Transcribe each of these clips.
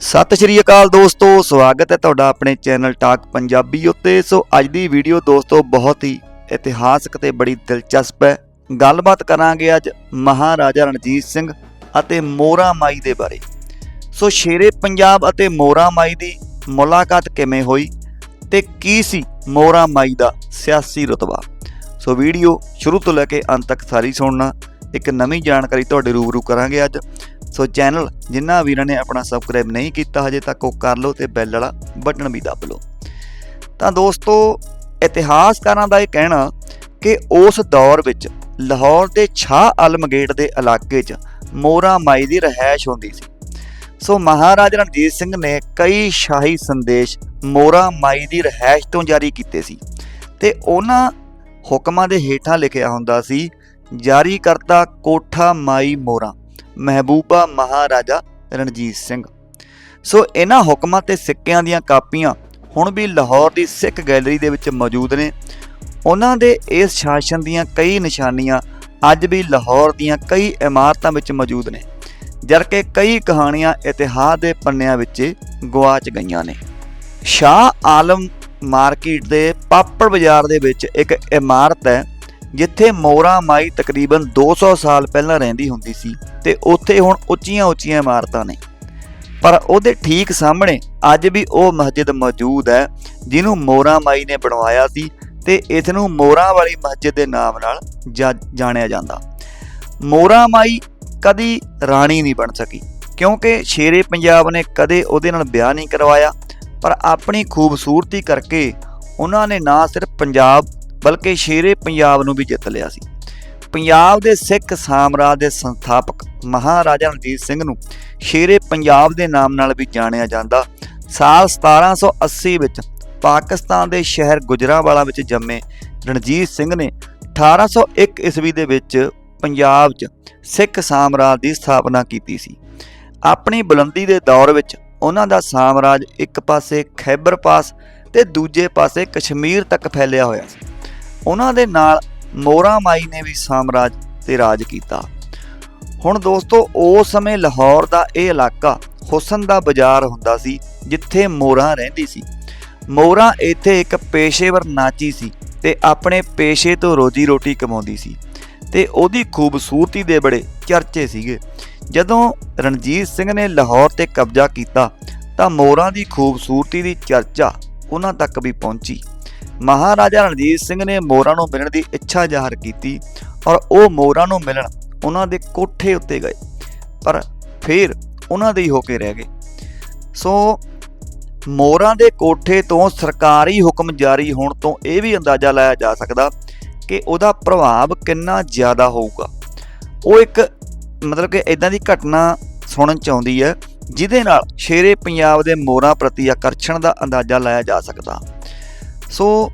ਸਤਿ ਸ਼੍ਰੀ ਅਕਾਲ ਦੋਸਤੋ, ਸਵਾਗਤ ਹੈ ਤੁਹਾਡਾ ਆਪਣੇ ਚੈਨਲ ਟਾਕ ਪੰਜਾਬੀ ਉੱਤੇ। ਸੋ ਅੱਜ ਦੀ ਵੀਡੀਓ ਦੋਸਤੋ ਬਹੁਤ ਹੀ ਇਤਿਹਾਸਕ ਤੇ ਬੜੀ ਦਿਲਚਸਪ ਹੈ। ਗੱਲਬਾਤ ਕਰਾਂਗੇ ਅੱਜ ਮਹਾਰਾਜਾ ਰਣਜੀਤ ਸਿੰਘ ਅਤੇ ਮੋਰਾ ਮਾਈ ਦੇ ਬਾਰੇ। ਸੋ ਸ਼ੇਰੇ ਪੰਜਾਬ ਅਤੇ ਮੋਰਾ ਮਾਈ ਦੀ ਮੁਲਾਕਾਤ ਕਿਵੇਂ ਹੋਈ ਤੇ ਕੀ ਸੀ ਮੋਰਾ ਮਾਈ ਦਾ ਸਿਆਸੀ ਰਤਬਾ? ਸੋ ਵੀਡੀਓ ਸ਼ੁਰੂ ਤੋਂ ਲੈ ਕੇ ਅੰਤ ਤੱਕ ਸਾਰੀ ਸੁਣਨਾ। ਇੱਕ ਨਵੀਂ ਜਾਣਕਾਰੀ ਤੁਹਾਡੇ ਰੂਬਰੂ ਕਰਾਂਗੇ ਅੱਜ। ਸੋ ਚੈਨਲ ਜਿਨ੍ਹਾਂ ਵੀਰਾਂ ਨੇ ਆਪਣਾ ਸਬਸਕ੍ਰਾਈਬ ਨਹੀਂ ਕੀਤਾ ਹਜੇ ਤੱਕ ਉਹ ਕਰ ਲਓ ਤੇ ਬੈਲ ਵਾਲਾ ਬਟਨ ਵੀ ਦਬ ਲਓ। ਤਾਂ ਦੋਸਤੋ, ਇਤਿਹਾਸਕਾਰਾਂ ਦਾ ਇਹ ਕਹਿਣਾ ਕਿ ਉਸ ਦੌਰ ਵਿੱਚ ਲਾਹੌਰ ਦੇ ਸ਼ਾਹ ਆਲਮਗੇਟ ਦੇ ਇਲਾਕੇ 'ਚ ਮੋਰਾ ਮਾਈ ਦੀ ਰਹਿائش ਹੁੰਦੀ ਸੀ। ਸੋ ਮਹਾਰਾਜਾ ਰਣਜੀਤ ਸਿੰਘ ਨੇ ਕਈ ਸ਼ਾਹੀ ਸੰਦੇਸ਼ ਮੋਰਾ ਮਾਈ ਦੀ ਰਹਿائش ਤੋਂ ਜਾਰੀ ਕੀਤੇ ਸੀ ਤੇ ਉਹਨਾਂ ਹੁਕਮਾਂ ਦੇ ਹੇਠਾਂ ਲਿਖਿਆ ਹੁੰਦਾ ਸੀ, ਜਾਰੀ ਕਰਤਾ ਕੋਠਾ ਮਾਈ ਮੋਰਾ ਮਹਿਬੂਬਾ ਮਹਾਰਾਜਾ ਰਣਜੀਤ ਸਿੰਘ। ਸੋ ਇਹਨਾਂ ਹੁਕਮਾਂ ਤੇ ਸਿੱਕਿਆਂ ਦੀਆਂ ਕਾਪੀਆਂ ਹੁਣ ਵੀ ਲਾਹੌਰ ਦੀ ਸਿੱਖ ਗੈਲਰੀ ਦੇ ਵਿੱਚ ਮੌਜੂਦ ਨੇ। ਉਹਨਾਂ ਦੇ ਇਸ ਸ਼ਾਸਨ ਦੀਆਂ ਕਈ ਨਿਸ਼ਾਨੀਆਂ ਅੱਜ ਵੀ ਲਾਹੌਰ ਦੀਆਂ ਕਈ ਇਮਾਰਤਾਂ ਵਿੱਚ ਮੌਜੂਦ ਨੇ, ਜਦਕਿ ਕਈ ਕਹਾਣੀਆਂ ਇਤਿਹਾਸ ਦੇ ਪੰਨਿਆਂ ਵਿੱਚ ਗਵਾਚ ਗਈਆਂ ਨੇ। ਸ਼ਾਹ ਆਲਮ ਮਾਰਕੀਟ ਦੇ ਪਾਪੜ ਬਾਜ਼ਾਰ ਦੇ ਵਿੱਚ ਇੱਕ ਇਮਾਰਤ ਹੈ ਜਿੱਥੇ ਮੋਰਾ ਮਾਈ ਤਕਰੀਬਨ 200 ਸਾਲ ਪਹਿਲਾਂ ਰਹਿੰਦੀ ਹੁੰਦੀ ਸੀ ਤੇ ਉੱਥੇ ਹੁਣ ਉੱਚੀਆਂ ਉੱਚੀਆਂ ਇਮਾਰਤਾਂ ਨੇ। ਪਰ ਉਹਦੇ ਠੀਕ ਸਾਹਮਣੇ ਅੱਜ ਵੀ ਉਹ ਮਸਜਿਦ ਮੌਜੂਦ ਹੈ, ਜਿਹਨੂੰ ਮੋਰਾ ਮਾਈ ਨੇ ਬਣਵਾਇਆ ਸੀ ਤੇ ਇਸ ਨੂੰ ਮੋਰਾ ਵਾਲੀ ਮਸਜਿਦ ਦੇ ਨਾਮ ਨਾਲ ਜਾਣਿਆ ਜਾਂਦਾ। ਮੋਰਾ ਮਾਈ ਕਦੀ ਰਾਣੀ ਨਹੀਂ ਬਣ ਸਕੀ, ਕਿਉਂਕਿ ਸ਼ੇਰੇ ਪੰਜਾਬ ਨੇ ਕਦੇ ਉਹਦੇ ਨਾਲ ਵਿਆਹ ਨਹੀਂ ਕਰਵਾਇਆ, ਪਰ ਆਪਣੀ ਖੂਬਸੂਰਤੀ ਕਰਕੇ ਉਹਨਾਂ ਨੇ ਨਾ ਸਿਰਫ ਪੰਜਾਬ ਬਲਕਿ ਸ਼ੇਰੇ ਪੰਜਾਬ ਨੂੰ ਵੀ ਜਿੱਤ ਲਿਆ ਸੀ। ਪੰਜਾਬ ਦੇ ਸਿੱਖ ਸਾਮਰਾਜ ਦੇ ਸੰਸਥਾਪਕ ਮਹਾਰਾਜਾ ਰਣਜੀਤ ਸਿੰਘ ਨੂੰ ਸ਼ੇਰੇ ਪੰਜਾਬ ਦੇ ਨਾਮ ਨਾਲ ਵੀ ਜਾਣਿਆ ਜਾਂਦਾ। ਸਾਲ 1780 ਵਿੱਚ ਪਾਕਿਸਤਾਨ ਦੇ ਸ਼ਹਿਰ ਗੁਜਰਾਵਾਲਾ ਵਿੱਚ ਜੰਮੇ ਰਣਜੀਤ ਸਿੰਘ ਨੇ 1801 ਈਸਵੀ ਦੇ ਵਿੱਚ ਪੰਜਾਬ 'ਚ ਸਿੱਖ ਸਾਮਰਾਜ ਦੀ ਸਥਾਪਨਾ ਕੀਤੀ ਸੀ। ਆਪਣੀ ਬੁਲੰਦੀ ਦੇ ਦੌਰ ਵਿੱਚ ਉਹਨਾਂ ਦਾ ਸਾਮਰਾਜ ਇੱਕ ਪਾਸੇ ਖੈਬਰ ਪਾਸ ਤੇ ਦੂਜੇ ਪਾਸੇ ਕਸ਼ਮੀਰ ਤੱਕ ਫੈਲਿਆ ਹੋਇਆ ਸੀ। ਉਹਨਾਂ ਦੇ ਨਾਲ ਮੋਰਾ ਮਾਈ ਨੇ ਵੀ ਸਾਮਰਾਜ ਤੇ ਰਾਜ ਕੀਤਾ। ਹੁਣ ਦੋਸਤੋ ਉਸ ਸਮੇਂ ਲਾਹੌਰ ਦਾ ਇਹ ਇਲਾਕਾ ਹੁਸਨ ਦਾ ਬਾਜ਼ਾਰ ਹੁੰਦਾ ਸੀ, ਜਿੱਥੇ ਮੋਰਾ ਰਹਿੰਦੀ ਸੀ। ਮੋਰਾ ਇੱਥੇ ਇੱਕ ਪੇਸ਼ੇਵਰ ਨਾਚੀ ਸੀ ਤੇ ਆਪਣੇ ਪੇਸ਼ੇ ਤੋਂ ਰੋਜੀ ਰੋਟੀ ਕਮਾਉਂਦੀ ਸੀ ਤੇ ਉਹਦੀ ਖੂਬਸੂਰਤੀ ਦੇ ਬੜੇ ਚਰਚੇ ਸੀਗੇ। ਜਦੋਂ ਰਣਜੀਤ ਸਿੰਘ ਨੇ ਲਾਹੌਰ ਤੇ ਕਬਜ਼ਾ ਕੀਤਾ, ਤਾਂ ਮੋਰਾਂ ਦੀ ਖੂਬਸੂਰਤੀ ਦੀ ਚਰਚਾ ਉਹਨਾਂ ਤੱਕ ਵੀ ਪਹੁੰਚੀ। ਮਹਾਰਾਜਾ ਰਣਜੀਤ ਸਿੰਘ ਨੇ ਮੋਰਾਂ ਨੂੰ ਮਿਲਣ ਦੀ ਇੱਛਾ ਜ਼ਾਹਰ ਕੀਤੀ ਔਰ ਉਹ ਮੋਰਾਂ ਨੂੰ ਮਿਲਣ ਉਹਨਾਂ ਦੇ ਕੋਠੇ ਉੱਤੇ ਗਏ। ਪਰ ਫਿਰ ਉਹਨਾਂ ਦੇ ਹੀ ਹੋ ਕੇ ਰਹਿ ਗਏ। ਸੋ ਮੋਰਾਂ ਦੇ ਕੋਠੇ ਤੋਂ ਸਰਕਾਰੀ ਹੁਕਮ ਜਾਰੀ ਹੋਣ ਤੋਂ ਇਹ ਵੀ ਅੰਦਾਜ਼ਾ ਲਾਇਆ ਜਾ ਸਕਦਾ ਕਿ ਉਹਦਾ ਪ੍ਰਭਾਵ ਕਿੰਨਾ ਜ਼ਿਆਦਾ ਹੋਊਗਾ। ਉਹ ਇੱਕ ਮਤਲਬ ਕਿ ਇਦਾਂ ਦੀ ਘਟਨਾ ਸੁਣਨ ਚ ਆਉਂਦੀ ਹੈ, ਜਿਹਦੇ ਨਾਲ ਸ਼ੇਰੇ ਪੰਜਾਬ ਦੇ ਮੋਰਾਂ ਪ੍ਰਤੀ ਆਕਰਸ਼ਣ ਦਾ ਅੰਦਾਜ਼ਾ ਲਾਇਆ ਜਾ ਸਕਦਾ। ਸੋ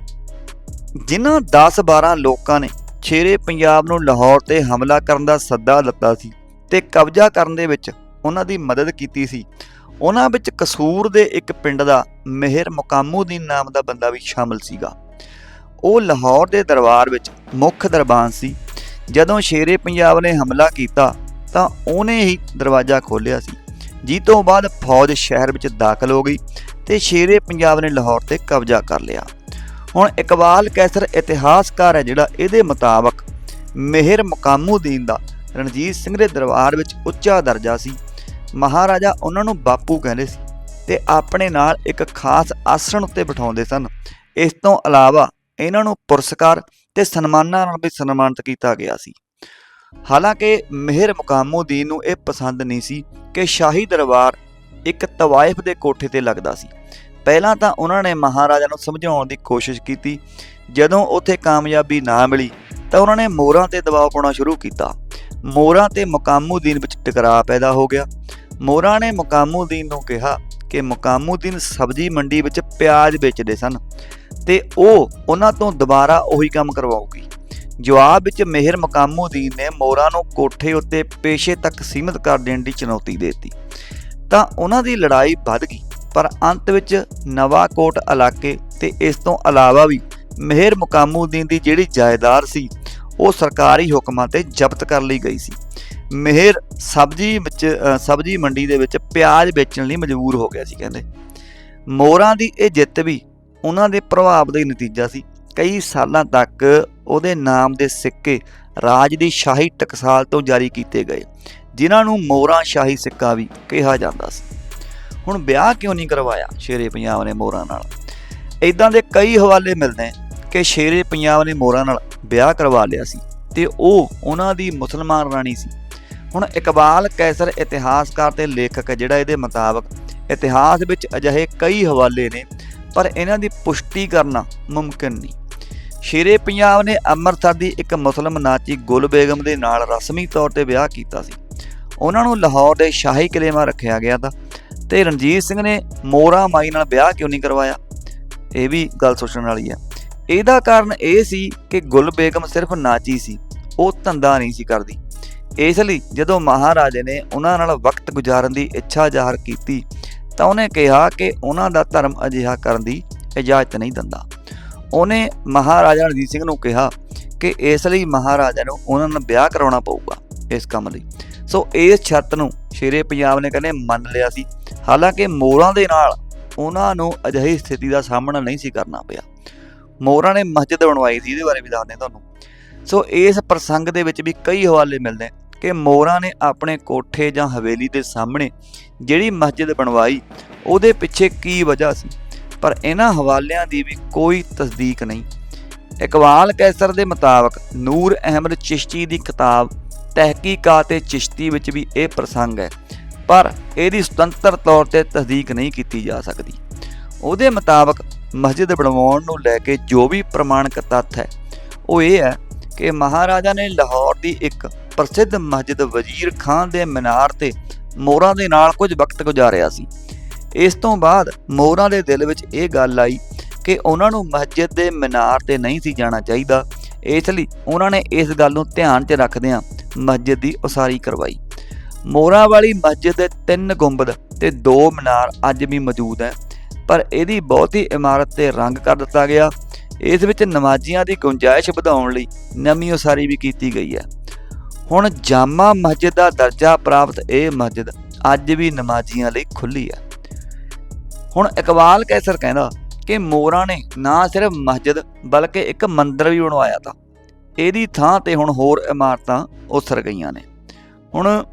ਜਿਨ੍ਹਾਂ 10-12 ਲੋਕਾਂ ਨੇ ਸ਼ੇਰੇ ਪੰਜਾਬ ਨੂੰ ਲਾਹੌਰ ਤੇ ਹਮਲਾ ਕਰਨ ਦਾ ਸੱਦਾ ਦਿੱਤਾ ਸੀ ਤੇ ਕਬਜ਼ਾ ਕਰਨ ਦੇ ਵਿੱਚ ਉਹਨਾਂ ਦੀ ਮਦਦ ਕੀਤੀ ਸੀ, ਉਹਨਾਂ ਵਿੱਚ ਕਸੂਰ ਦੇ ਇੱਕ ਪਿੰਡ ਦਾ ਮਿਹਰ ਮੁਕਾਮੂਦੀਨ ਨਾਮ ਦਾ ਬੰਦਾ ਵੀ ਸ਼ਾਮਲ ਸੀਗਾ। ਉਹ ਲਾਹੌਰ ਦੇ ਦਰਬਾਰ ਵਿੱਚ ਮੁੱਖ ਦਰਬਾਨ ਸੀ। ਜਦੋਂ ਸ਼ੇਰੇ ਪੰਜਾਬ ਨੇ ਹਮਲਾ ਕੀਤਾ ਤਾਂ ਉਹਨੇ ਹੀ ਦਰਵਾਜ਼ਾ ਖੋਲ੍ਹਿਆ ਸੀ। ਜਿਸ ਤੋਂ ਬਾਅਦ ਫੌਜ ਸ਼ਹਿਰ ਵਿੱਚ ਦਾਖਲ ਹੋ ਗਈ ਤੇ ਸ਼ੇਰੇ ਪੰਜਾਬ ਨੇ ਲਾਹੌਰ ਤੇ ਕਬਜ਼ਾ ਕਰ ਲਿਆ। ਹੁਣ ਇਕਬਾਲ ਕੈਸਰ ਇਤਿਹਾਸਕਾਰ ਹੈ ਜਿਹੜਾ ਇਹਦੇ ਮੁਤਾਬਕ ਮਿਹਰ ਮੁਕਾਮੂਦੀਨ ਦਾ ਰਣਜੀਤ ਸਿੰਘ ਦੇ ਦਰਬਾਰ ਵਿੱਚ ਉੱਚਾ ਦਰਜਾ ਸੀ। ਮਹਾਰਾਜਾ ਉਹਨਾਂ ਨੂੰ ਬਾਪੂ ਕਹਿੰਦੇ ਸੀ ਤੇ ਆਪਣੇ ਨਾਲ ਇੱਕ ਖਾਸ ਆਸਣ ਉੱਤੇ ਬਿਠਾਉਂਦੇ ਸਨ। ਇਸ ਤੋਂ ਇਲਾਵਾ ਇਹਨਾਂ ਨੂੰ ਪੁਰਸਕਾਰ ਤੇ ਸਨਮਾਨਾਂ ਨਾਲ ਵੀ ਸਨਮਾਨਿਤ ਕੀਤਾ ਗਿਆ ਸੀ। ਹਾਲਾਂਕਿ ਮਿਹਰ ਮੁਕਾਮੂਦੀਨ ਨੂੰ ਇਹ ਪਸੰਦ ਨਹੀਂ ਸੀ ਕਿ ਸ਼ਾਹੀ ਦਰਬਾਰ ਇੱਕ ਤਵਾਇਫ ਦੇ ਕੋਠੇ ਤੇ ਲੱਗਦਾ ਸੀ। ਪਹਿਲਾਂ ਤਾਂ ਉਹਨਾਂ ਨੇ ਮਹਾਰਾਜਾ ਨੂੰ ਸਮਝਾਉਣ ਦੀ ਕੋਸ਼ਿਸ਼ ਕੀਤੀ। ਜਦੋਂ ਉੱਥੇ ਕਾਮਯਾਬੀ ਨਾ ਮਿਲੀ, ਤਾਂ ਉਹਨਾਂ ਨੇ ਮੋਹਰਾਂ ਤੇ ਦਬਾਅ ਪਾਉਣਾ ਸ਼ੁਰੂ ਕੀਤਾ। ਮੋਹਰਾਂ ਤੇ ਮੁਕਾਮੂਦੀਨ ਵਿੱਚ ਟਕਰਾਅ ਪੈਦਾ ਹੋ ਗਿਆ। ਮੋਹਰਾਂ ਨੇ ਮੁਕਾਮੂਦੀਨ ਨੂੰ ਕਿਹਾ ਕਿ ਮੁਕਾਮੂਦੀਨ ਸਬਜ਼ੀ ਮੰਡੀ ਵਿੱਚ ਪਿਆਜ਼ ਵੇਚਦੇ ਸਨ ਤੇ ਉਹ ਉਹਨਾਂ ਤੋਂ ਦੁਬਾਰਾ ਉਹੀ ਕੰਮ ਕਰਵਾਉਗੀ। ਜਵਾਬ ਵਿੱਚ ਮਿਹਰ ਮੁਕਾਮੂਦੀਨ ਨੇ ਮੋਹਰਾਂ ਨੂੰ ਕੋਠੇ ਉੱਤੇ ਪੇਸ਼ੇ ਤੱਕ ਸੀਮਿਤ ਕਰ ਦੇਣ ਦੀ ਚੁਣੌਤੀ ਦੇ ਦਿੱਤੀ। ਤਾਂ ਉਹਨਾਂ ਦੀ ਲੜਾਈ ਵੱਧ ਗਈ। ਪਰ ਅੰਤ ਵਿੱਚ ਨਵਾਕੋਟ ਇਲਾਕੇ ਤੇ ਇਸ ਤੋਂ ਇਲਾਵਾ ਵੀ ਮਿਹਰ ਮੁਕਾਮੂਦੀਨ ਦੀ ਜਿਹੜੀ ਜਾਇਦਾਦ ਸੀ, ਉਹ ਸਰਕਾਰੀ ਹੁਕਮਾਂ ਤੇ ਜ਼ਬਤ ਕਰ ਲਈ ਗਈ ਸੀ। ਮਿਹਰ ਸਬਜ਼ੀ ਵਿੱਚ ਸਬਜ਼ੀ ਮੰਡੀ ਦੇ ਵਿੱਚ ਪਿਆਜ਼ ਵੇਚਣ ਲਈ ਮਜਬੂਰ ਹੋ ਗਿਆ ਸੀ ਕਹਿੰਦੇ। ਮੋਹਰਾਂ ਦੀ ਇਹ ਜਿੱਤ ਵੀ ਉਹਨਾਂ ਦੇ ਪ੍ਰਭਾਵ ਦਾ ਹੀ ਨਤੀਜਾ ਸੀ। ਕਈ ਸਾਲਾਂ ਤੱਕ ਉਹਦੇ ਨਾਮ ਦੇ ਸਿੱਕੇ ਰਾਜ ਦੀ ਸ਼ਾਹੀ ਟਕਸਾਲ ਤੋਂ ਜਾਰੀ ਕੀਤੇ ਗਏ, ਜਿਨ੍ਹਾਂ ਨੂੰ ਮੋਰਾਂ ਸ਼ਾਹੀ ਸਿੱਕਾ ਵੀ ਕਿਹਾ ਜਾਂਦਾ ਸੀ। ਹੁਣ ਵਿਆਹ ਕਿਉਂ ਨਹੀਂ ਕਰਵਾਇਆ ਸ਼ੇਰੇ ਪੰਜਾਬ ਨੇ ਮੋਰਾਂ ਨਾਲ? ਇਦਾਂ ਦੇ ਕਈ ਹਵਾਲੇ ਮਿਲਦੇ ਕਿ ਸ਼ੇਰੇ ਪੰਜਾਬ ਨੇ ਮੋਰਾਂ ਨਾਲ ਵਿਆਹ ਕਰਵਾ ਲਿਆ ਸੀ ਤੇ ਉਹ ਉਹਨਾਂ ਦੀ ਮੁਸਲਮਾਨ ਰਾਣੀ ਸੀ। ਹੁਣ ਇਕਬਾਲ ਕੈਸਰ ਇਤਿਹਾਸਕਾਰ ਤੇ ਲੇਖਕ ਜਿਹੜਾ ਇਹਦੇ ਮੁਤਾਬਕ ਇਤਿਹਾਸ ਵਿੱਚ ਅਜਿਹੇ ਕਈ ਹਵਾਲੇ ਨੇ, ਪਰ ਇਹਨਾਂ ਦੀ ਪੁਸ਼ਟੀ ਕਰਨਾ ਮੁਮਕਿਨ ਨਹੀਂ। ਸ਼ੇਰੇ ਪੰਜਾਬ ਨੇ ਅੰਮ੍ਰਿਤਸਰ ਦੀ ਇੱਕ ਮੁਸਲਮ ਨਾਚੀ ਗੁਲ ਬੇਗਮ ਦੇ ਨਾਲ ਰਸਮੀ ਤੌਰ ਤੇ ਵਿਆਹ ਕੀਤਾ ਸੀ। ਉਹਨਾਂ ਨੂੰ ਲਾਹੌਰ ਦੇ ਸ਼ਾਹੀ ਕਿਲੇ 'ਮਾ ਰੱਖਿਆ ਗਿਆ ਤਾਂ ਤੇ ਰਣਜੀਤ ਸਿੰਘ ਨੇ ਮੋਰਾ ਮਾਈ ਨਾਲ ਵਿਆਹ ਕਿਉਂ ਨਹੀਂ ਕਰਵਾਇਆ? ਇਹ ਵੀ ਗੱਲ ਸੋਚਣ ਵਾਲੀ ਹੈ। ਇਹਦਾ ਕਾਰਨ ਇਹ ਸੀ ਕਿ ਗੁਲ ਬੇਗਮ ਸਿਰਫ ਨਾਚੀ ਸੀ, ਉਹ ਧੰਦਾ ਨਹੀਂ ਸੀ ਕਰਦੀ। ਇਸ ਲਈ ਜਦੋਂ ਮਹਾਰਾਜੇ ਨੇ ਉਹਨਾਂ ਨਾਲ ਵਕਤ ਗੁਜ਼ਾਰਨ ਦੀ ਇੱਛਾ ਜ਼ਾਹਰ ਕੀਤੀ, ਤਾਂ ਉਹਨੇ ਕਿਹਾ ਕਿ ਉਹਨਾਂ ਦਾ ਧਰਮ ਅਜਿਹਾ ਕਰਨ ਦੀ ਇਜਾਜ਼ਤ ਨਹੀਂ ਦਿੰਦਾ। ਉਹਨੇ ਮਹਾਰਾਜਾ ਰਣਜੀਤ ਸਿੰਘ ਨੂੰ ਕਿਹਾ ਕਿ ਇਸ ਲਈ ਮਹਾਰਾਜਾ ਨੂੰ ਉਹਨਾਂ ਨਾਲ ਵਿਆਹ ਕਰਾਉਣਾ ਪਊਗਾ ਇਸ ਕੰਮ ਲਈ। ਸੋ ਇਸ ਸ਼ਰਤ ਨੂੰ ਸ਼ੇਰੇ ਪੰਜਾਬ ਨੇ ਕਹਿੰਦੇ ਮੰਨ ਲਿਆ ਸੀ। ਹਾਲਾਂਕਿ ਮੋਰਾਂ ਦੇ ਨਾਲ ਉਹਨਾਂ ਨੂੰ ਅਜਿਹੀ ਸਥਿਤੀ ਦਾ ਸਾਹਮਣਾ ਨਹੀਂ ਸੀ ਕਰਨਾ ਪਿਆ। ਮੋਰਾਂ ਨੇ ਮਸਜਿਦ ਬਣਵਾਈ ਸੀ, ਇਹਦੇ ਬਾਰੇ ਵੀ ਦੱਸਦੇ ਤੁਹਾਨੂੰ। ਸੋ ਇਸ ਪ੍ਰਸੰਗ ਦੇ ਵਿੱਚ ਵੀ ਕਈ ਹਵਾਲੇ ਮਿਲਦੇ ਕਿ ਮੋਰਾਂ ਨੇ ਆਪਣੇ ਕੋਠੇ ਜਾਂ ਹਵੇਲੀ ਦੇ ਸਾਹਮਣੇ ਜਿਹੜੀ ਮਸਜਿਦ ਬਣਵਾਈ, ਉਹਦੇ ਪਿੱਛੇ ਕੀ ਵਜ੍ਹਾ ਸੀ? ਪਰ ਇਹਨਾਂ ਹਵਾਲਿਆਂ ਦੀ ਵੀ ਕੋਈ ਤਸਦੀਕ ਨਹੀਂ। ਇਕਬਾਲ ਕੈਸਰ ਦੇ ਮੁਤਾਬਕ ਨੂਰ ਅਹਿਮਦ ਚਿਸ਼ਤੀ ਦੀ ਕਿਤਾਬ ਤਹਿਕੀਕਾਤ ਤੇ ਚਿਸ਼ਤੀ ਵਿੱਚ ਵੀ ਇਹ ਪ੍ਰਸੰਗ ਹੈ, ਪਰ ਇਹਦੀ ਸੁਤੰਤਰ ਤੌਰ ਤੇ ਤਸਦੀਕ ਨਹੀਂ ਕੀਤੀ ਜਾ ਸਕਦੀ। ਉਹਦੇ ਮੁਤਾਬਕ ਮਸਜਿਦ ਬਣਵਾਉਣ ਨੂੰ ਲੈ ਕੇ ਜੋ ਵੀ ਪ੍ਰਮਾਣਿਕ ਤੱਥ ਹੈ, ਉਹ ਇਹ ਹੈ ਕਿ ਮਹਾਰਾਜਾ ਨੇ ਲਾਹੌਰ ਦੀ ਇੱਕ ਪ੍ਰਸਿੱਧ ਮਸਜਿਦ ਵਜ਼ੀਰ ਖਾਨ ਦੇ ਮੀਨਾਰ ਤੇ ਮੋਹਰਾਂ ਦੇ ਨਾਲ ਕੁਝ ਵਕਤ ਗੁਜ਼ਾਰਿਆ ਸੀ। ਇਸ ਤੋਂ ਬਾਅਦ ਮੋਹਰਾਂ ਦੇ ਦਿਲ ਵਿੱਚ ਇਹ ਗੱਲ ਆਈ ਕਿ ਉਹਨਾਂ ਨੂੰ ਮਸਜਿਦ ਦੇ ਮੀਨਾਰ ਤੇ ਨਹੀਂ ਸੀ ਜਾਣਾ ਚਾਹੀਦਾ। ਇਸ ਲਈ ਉਹਨਾਂ ਨੇ ਇਸ ਗੱਲ ਨੂੰ ਧਿਆਨ 'ਚ ਰੱਖਦਿਆਂ ਮਸਜਿਦ ਦੀ ਉਸਾਰੀ ਕਰਵਾਈ। ਮੋਰਾਂ ਵਾਲੀ ਮਸਜਿਦ ਦੇ ਤਿੰਨ ਗੁੰਬਦ ਤੇ ਦੋ ਮੀਨਾਰ ਅੱਜ ਵੀ ਮੌਜੂਦ ਹੈ। ਪਰ ਇਹਦੀ ਬਹੁਤੀ ਇਮਾਰਤ ਤੇ ਰੰਗ ਕਰ ਦਿੱਤਾ ਗਿਆ। ਇਸ ਵਿੱਚ ਨਮਾਜ਼ੀਆਂ ਦੀ ਗੁੰਜਾਇਸ਼ ਵਧਾਉਣ ਲਈ ਨਵੀਂ ਉਸਾਰੀ ਵੀ ਕੀਤੀ ਗਈ ਹੈ। ਹੁਣ ਜਾਮਾ ਮਸਜਿਦ ਦਾ ਦਰਜਾ ਪ੍ਰਾਪਤ ਇਹ ਮਸਜਿਦ ਅੱਜ ਵੀ ਨਮਾਜ਼ੀਆਂ ਲਈ ਖੁੱਲੀ ਹੈ। ਹੁਣ ਇਕਬਾਲ ਕੈਸਰ ਕਹਿੰਦਾ ਕਿ ਮੋਰਾਂ ਨੇ ਨਾ ਸਿਰਫ ਮਸਜਿਦ ਬਲਕਿ ਇੱਕ ਮੰਦਿਰ ਵੀ ਬਣਵਾਇਆ ਤਾ। ਇਹਦੀ ਥਾਂ ਤੇ ਹੁਣ ਹੋਰ ਇਮਾਰਤਾਂ ਉਸਰ ਗਈਆਂ ਨੇ। ਹੁਣ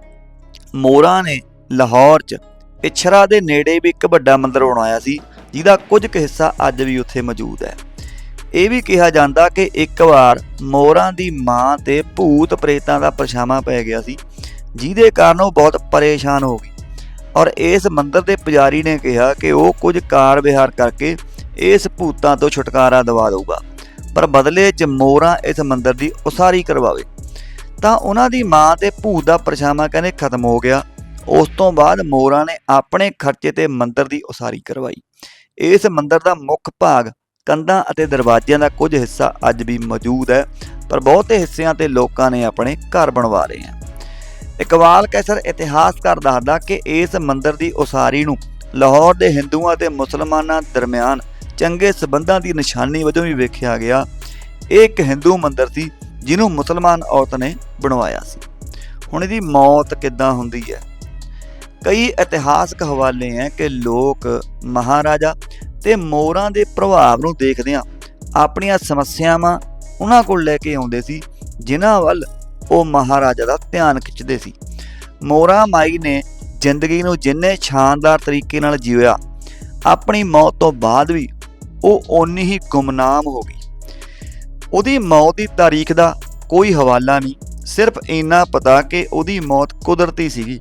ਮੋਰਾਂ ਨੇ ਲਾਹੌਰ 'ਚ ਇਛਰਾ ਦੇ ਨੇੜੇ ਵੀ ਇੱਕ ਵੱਡਾ ਮੰਦਿਰ ਬਣਾਇਆ ਸੀ, ਜਿਹਦਾ ਕੁਝ ਕੁ ਹਿੱਸਾ ਅੱਜ ਵੀ ਉੱਥੇ ਮੌਜੂਦ ਹੈ। ਇਹ ਵੀ ਕਿਹਾ ਜਾਂਦਾ ਕਿ ਇੱਕ ਵਾਰ ਮੋਰਾਂ ਦੀ ਮਾਂ ਤੇ ਭੂਤ ਪ੍ਰੇਤਾਂ ਦਾ ਪਰਛਾਵਾਂ ਪੈ ਗਿਆ ਸੀ, ਜਿਹਦੇ ਕਾਰਨ ਉਹ ਬਹੁਤ ਪਰੇਸ਼ਾਨ ਹੋ ਗਈ। ਔਰ ਇਸ ਮੰਦਿਰ ਦੇ ਪੁਜਾਰੀ ਨੇ ਕਿਹਾ ਕਿ ਉਹ ਕੁਝ ਕਾਰ ਵਿਹਾਰ ਕਰਕੇ ਇਸ ਭੂਤਾਂ ਤੋਂ ਛੁਟਕਾਰਾ ਦਿਵਾ ਦੇਊਗਾ। ਪਰ ਬਦਲੇ 'ਚ ਮੋਰਾਂ ਇਸ ਮੰਦਰ ਦੀ ਉਸਾਰੀ ਕਰਵਾਵੇ। ਤਾਂ ਉਹਨਾਂ ਦੀ ਮਾਂ ਤੇ ਭੂਤ ਦਾ ਪਰਛਾਵਾਂ ਕਹਿੰਦੇ ਖਤਮ ਹੋ ਗਿਆ। ਉਸ ਤੋਂ ਬਾਅਦ ਮੋਰਾਂ ਨੇ ਆਪਣੇ ਖਰਚੇ ਤੇ ਮੰਦਰ ਦੀ ਉਸਾਰੀ ਕਰਵਾਈ। ਇਸ ਮੰਦਰ ਦਾ ਮੁੱਖ ਭਾਗ ਕੰਧਾਂ ਅਤੇ ਦਰਵਾਜ਼ਿਆਂ ਦਾ ਕੁਝ ਹਿੱਸਾ ਅੱਜ ਵੀ ਮੌਜੂਦ ਹੈ, ਪਰ ਬਹੁਤੇ ਹਿੱਸਿਆਂ ਤੇ ਲੋਕਾਂ ਨੇ ਆਪਣੇ ਘਰ ਬਣਵਾ ਲਏ ਹਨ। ਇਕਬਾਲ ਕੈਸਰ ਇਤਿਹਾਸਕਾਰ ਦੱਸਦਾ ਕਿ ਇਸ ਮੰਦਰ ਦੀ ਉਸਾਰੀ ਨੂੰ ਲਾਹੌਰ ਦੇ ਹਿੰਦੂਆਂ ਤੇ ਮੁਸਲਮਾਨਾਂ ਦਰਮਿਆਨ ਚੰਗੇ ਸਬੰਧਾਂ ਦੀ ਨਿਸ਼ਾਨੀ ਵਜੋਂ ਵੀ ਵੇਖਿਆ ਗਿਆ। ਇਹ ਇੱਕ ਹਿੰਦੂ ਮੰਦਿਰ ਸੀ, ਜਿਹਨੂੰ ਮੁਸਲਮਾਨ ਔਰਤ ਨੇ ਬਣਵਾਇਆ ਸੀ। ਹੁਣ ਇਹਦੀ ਮੌਤ ਕਿੱਦਾਂ ਹੁੰਦੀ ਹੈ? ਕਈ ਇਤਿਹਾਸਕ ਹਵਾਲੇ ਹੈ ਕਿ ਲੋਕ ਮਹਾਰਾਜਾ ਤੇ ਮੋਰਾਂ ਦੇ ਪ੍ਰਭਾਵ ਨੂੰ ਦੇਖਦਿਆਂ ਆਪਣੀਆਂ ਸਮੱਸਿਆਵਾਂ ਉਹਨਾਂ ਕੋਲ ਲੈ ਕੇ ਆਉਂਦੇ ਸੀ, ਜਿਨ੍ਹਾਂ ਵੱਲ ਉਹ ਮਹਾਰਾਜਾ ਦਾ ਧਿਆਨ ਖਿੱਚਦੇ ਸੀ। ਮੋਰਾ ਮਾਈ ਨੇ ਜ਼ਿੰਦਗੀ ਨੂੰ ਜਿੰਨੇ ਸ਼ਾਨਦਾਰ ਤਰੀਕੇ ਨਾਲ ਜੀਵਿਆ, ਆਪਣੀ ਮੌਤ ਤੋਂ ਬਾਅਦ ਵੀ ਉਹ ਓਨੀ ਹੀ ਗੁੰਮਨਾਮ ਹੋ ਗਈ। ਉਹਦੀ ਮੌਤ ਦੀ ਤਾਰੀਖ ਦਾ ਕੋਈ ਹਵਾਲਾ ਨਹੀਂ, ਸਿਰਫ ਇੰਨਾ ਪਤਾ ਕਿ ਉਹਦੀ ਮੌਤ ਕੁਦਰਤੀ ਸੀਗੀ,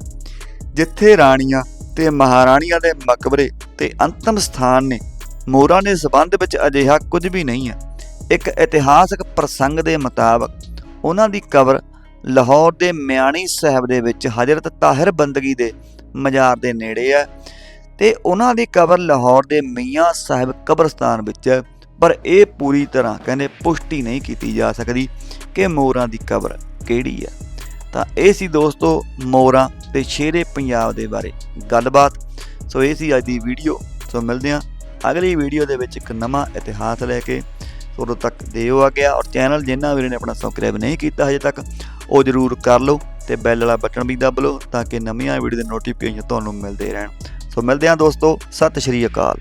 ਜਿੱਥੇ ਰਾਣੀਆਂ ਤੇ ਮਹਾਰਾਣੀਆਂ ਦੇ ਮਕਬਰੇ ਤੇ ਅੰਤਮ ਸਥਾਨ ਨੇ। ਮੋਰਾਂ ਦੇ ਸਬੰਧ ਵਿੱਚ ਅਜਿਹਾ ਕੁਝ ਵੀ ਨਹੀਂ ਹੈ। ਇੱਕ ਇਤਿਹਾਸਕ ਪ੍ਰਸੰਗ ਦੇ ਮੁਤਾਬਕ ਉਹਨਾਂ ਦੀ ਕਬਰ ਲਾਹੌਰ ਦੇ ਮਿਆਣੀ ਸਾਹਿਬ ਦੇ ਵਿੱਚ ਹਜ਼ਰਤ ਤਾਹਿਰ ਬੰਦਗੀ ਦੇ ਮਜ਼ਾਰ ਦੇ ਨੇੜੇ ਹੈ। ਤੇ ਉਹਨਾਂ ਦੀ ਕਬਰ ਲਾਹੌਰ ਦੇ ਮੀਆਂ ਸਾਹਿਬ ਕਬਰਸਤਾਨ ਵਿੱਚ ਹੈ। ਪਰ ਇਹ ਪੂਰੀ ਤਰ੍ਹਾਂ ਕਹਿੰਦੇ ਪੁਸ਼ਟੀ ਨਹੀਂ ਕੀਤੀ ਜਾ ਸਕਦੀ ਕਿ ਮੋਰਾਂ ਦੀ ਕਬਰ ਕਿਹੜੀ ਹੈ। ਤਾਂ ਇਹ ਸੀ ਦੋਸਤੋ ਮੋਰਾਂ ਤੇ ਸ਼ੇਰੇ ਪੰਜਾਬ ਦੇ ਬਾਰੇ ਗੱਲਬਾਤ। ਸੋ ਇਹ ਸੀ ਅੱਜ ਦੀ ਵੀਡੀਓ। ਸੋ ਮਿਲਦੇ ਹਾਂ ਅਗਲੀ ਵੀਡੀਓ ਦੇ ਵਿੱਚ ਇੱਕ ਨਵਾਂ ਇਤਿਹਾਸ ਲੈ ਕੇ। ਸੋ ਉਦੋਂ ਤੱਕ ਦਿਓ ਆ। ਗਿਆ ਔਰ ਚੈਨਲ ਜਿੰਨਾ ਵੀਰਾਂ ਨੇ ਆਪਣਾ ਸਬਸਕ੍ਰਾਈਬ ਨਹੀਂ ਕੀਤਾ ਹਜੇ ਤੱਕ, ਉਹ ਜਰੂਰ ਕਰ ਲਓ ਤੇ ਬੈਲ ਵਾਲਾ ਬਟਨ ਵੀ ਦੱਬ ਲਓ ਤਾਂ ਕਿ ਨਵੀਆਂ ਵੀਡੀਓ ਦੇ ਨੋਟੀਫਿਕੇਸ਼ਨ ਤੁਹਾਨੂੰ ਮਿਲਦੇ ਰਹਿਣ। ਸੋ ਮਿਲਦੇ ਹਾਂ ਦੋਸਤੋ ਸਤਿ ਸ਼੍ਰੀ ਅਕਾਲ।